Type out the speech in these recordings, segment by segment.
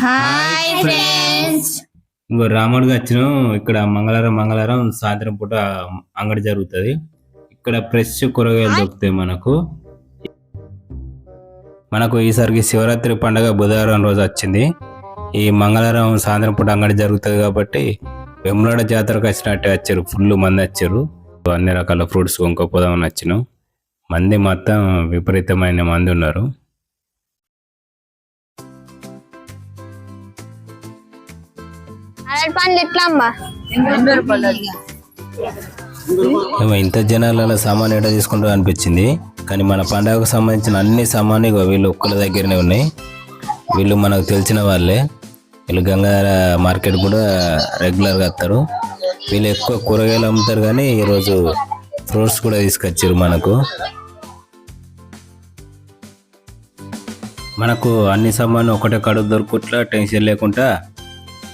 Hi friends ఇంకో రాముడికి వచ్చిన ఇక్కడ మంగళవారం మంగళవారం సాయంత్రం పూట అంగడి జరుగుతుంది. ఇక్కడ ఫ్రెష్ కూరగాయలు దొరుకుతాయి మనకు. మనకు ఈసారికి శివరాత్రి పండగ బుధవారం రోజు వచ్చింది. ఈ మంగళవారం సాయంత్రం పూట అంగడి జరుగుతుంది కాబట్టి వెములాడ జాతరకు వచ్చినట్టే వచ్చారు. ఫుల్ మంది వచ్చారు. అన్ని రకాల ఫ్రూట్స్ కొనుక్కోపోదామని వచ్చినాం. మంది మొత్తం విపరీతమైన మంది ఉన్నారు. అరటి పండ్లు ఎట్లా అమ్మా ఇంత జనాల సామాన్ ఎడ తీసుకుంటాం అనిపించింది. కానీ మన పండగకు సంబంధించిన అన్ని సామాన్లు వీళ్ళు ఒక్కల దగ్గరనే ఉన్నాయి. వీళ్ళు మనకు తెలిసిన వాళ్ళే. వీళ్ళు గంగాధర మార్కెట్ కూడా రెగ్యులర్గా వస్తారు వీళ్ళు ఎక్కువ కూరగాయలు అమ్ముతారు కానీ ఈరోజు ఫ్రూట్స్ కూడా తీసుకొచ్చారు మనకు. మనకు అన్ని సామాన్లు ఒకటే కడుపు దొరుకుట్లా టెన్షన్ లేకుండా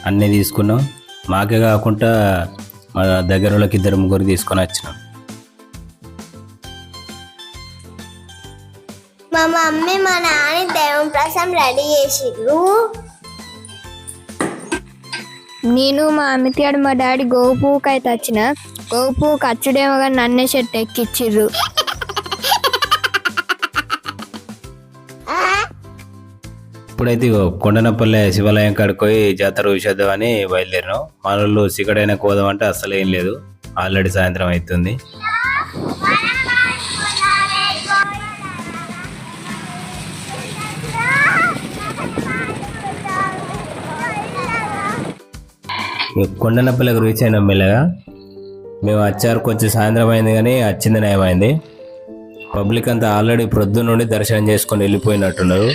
అన్నీ తీసుకున్నాం. మాకే కాకుండా మా దగ్గర వాళ్ళకి ఇద్దరు ముగ్గురు తీసుకొని వచ్చినాం. మా మమ్మీ మా నాన్న దేవుని ప్రసం రెడీ చేసిర్రు. నేను మా అమితియాడు మా డాడీ గోవు పువ్వుకి అయితే వచ్చిన గోవు పువ్వుకి అచ్చుడేమో కానీ నన్నే చెట్టు ఎక్కిచ్చిర్రు. ఇప్పుడైతే కొండనపల్లె శివాలయం కాడికి పోయి జాతర చూసేద్దాం అని బయలుదేరినాం. మన వాళ్ళు సిగడైనా కోదామంటే అస్సలు ఏం లేదు. ఆల్రెడీ సాయంత్రం అవుతుంది ఇక కొండనపల్లెకి రీచ్ అయినాం మెల్లగా. మేము వచ్చారు కొంచెం సాయంత్రం అయింది కానీ వచ్చింది నయమైంది. పబ్లిక్ అంతా ఆల్రెడీ ప్రొద్దు నుండి దర్శనం చేసుకొని వెళ్ళిపోయినట్టున్నారు.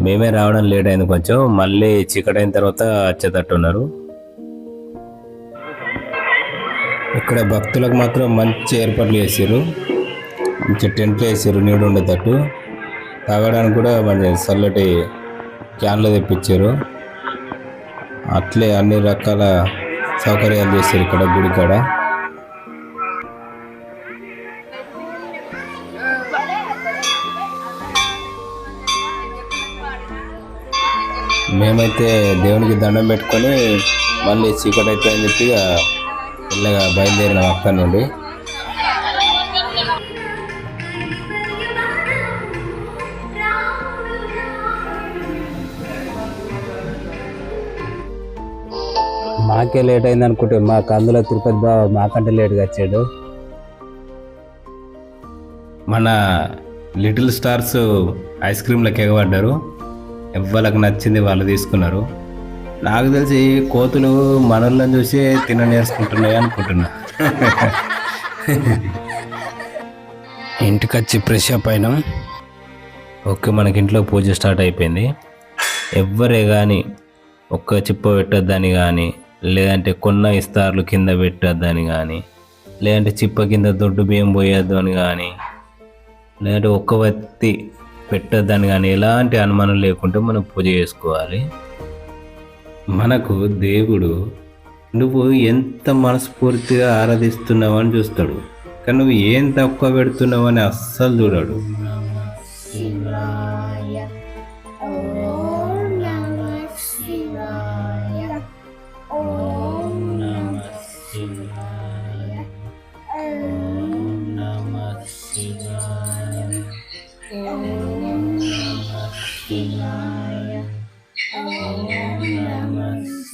మేమే రావడం లేట్ అయింది కొంచెం. మళ్ళీ చీకటి అయిన తర్వాత వచ్చేటట్టున్నారు. ఇక్కడ భక్తులకు మాత్రం మంచి ఏర్పాట్లు చేశారు మంచి టెంట్లు వేసారు నీడు ఉండేటట్టు. తాగడానికి కూడా మంచి చల్లటి క్యాన్లు తెప్పించారు అట్లే అన్ని రకాల సౌకర్యాలు చేశారు ఇక్కడ గుడి కాడ మేమైతే దేవునికి దండం పెట్టుకొని మళ్ళీ చీకటి అయితే అని చెప్పి ఇక మెల్లగా బయలుదేరినాం అక్కడ నుండి. మాకే లేట్ అయింది అనుకుంటే మాకు అందులో తిరుపతి బాబు మాకంటే లేట్గా వచ్చాడు. మన లిటిల్ స్టార్స్ ఐస్ క్రీమ్లకు ఎగబడ్డారు. ఎవ్వరికి నచ్చింది వాళ్ళు తీసుకున్నారు. నాకు తెలిసి కోతులు మనల్ని చూసి తిన నేర్చుకుంటున్నాయి అనుకుంటున్నా. ఇంటికి వచ్చి ఫ్రెష్ అప్ అయినాం. ఓకే మనకి ఇంట్లో పూజ స్టార్ట్ అయిపోయింది. ఎవ్వరే కానీ ఒక్క చిప్ప పెట్టొద్దని కానీ లేదంటే కొన్న ఇస్తార్లు కింద పెట్టొద్దని కానీ లేదంటే చిప్ప కింద దొడ్డు బియ్యం పోయొద్దు అని కానీ లేదంటే ఒక్క వత్తి పెట్టద్దని కానీ ఎలాంటి అనుమానం లేకుండా మనం పూజ చేసుకోవాలి. మనకు దేవుడు నువ్వు ఎంత మనస్ఫూర్తిగా ఆరాధిస్తున్నావు అని చూస్తాడు. కానీ నువ్వు ఏం తక్కువ పెడుతున్నావు అని అస్సలు చూడడు.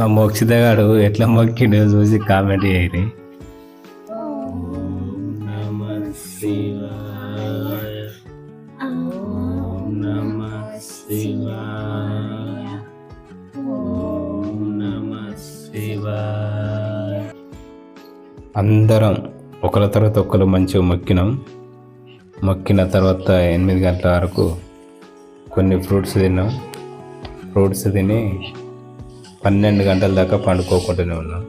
మా మోక్షిత గారు ఎట్లా మొక్కిండో చూసి కామెంట్ చేయరు అందరం ఒకరి తర్వాత ఒకరు మంచిగా మొక్కినాం. మొక్కిన తర్వాత ఎనిమిది గంటల వరకు కొన్ని ఫ్రూట్స్ తిన్నాం. ఫ్రూట్స్ తిని పన్నెండు గంటల దాకా పండుకోకుండానే ఉన్నాం.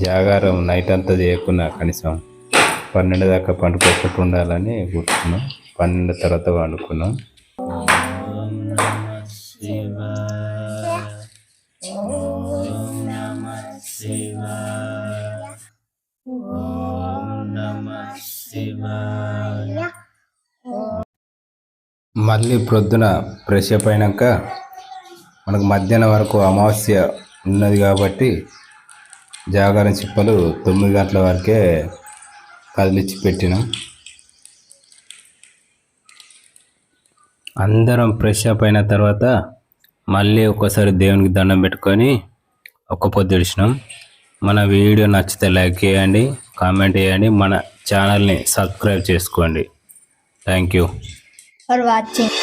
జాగారం నైట్ అంతా చేయకున్నా కనీసం పన్నెండు దాకా పండుకోకుండా ఉండాలని కూర్చున్నాం. పన్నెండు తర్వాత పండుకున్నాం. మళ్ళీ ప్రొద్దున ఫ్రెష్ అప్ అయినాక మనకు మధ్యాహ్నం వరకు అమావాస్య ఉన్నది కాబట్టి జాగారం చిప్పలు తొమ్మిది గంటల వరకే కదిలిచ్చి పెట్టినాం. అందరం ఫ్రెష్ అప్ అయిన తర్వాత మళ్ళీ ఒక్కసారి దేవునికి దండం పెట్టుకొని ఒక్క పొద్దు ఇడిచినాం మన వీడియో నచ్చితే లైక్ చేయండి కామెంట్ చేయండి మన ఛానల్ని సబ్స్క్రైబ్ చేసుకోండి. Thank you. For watching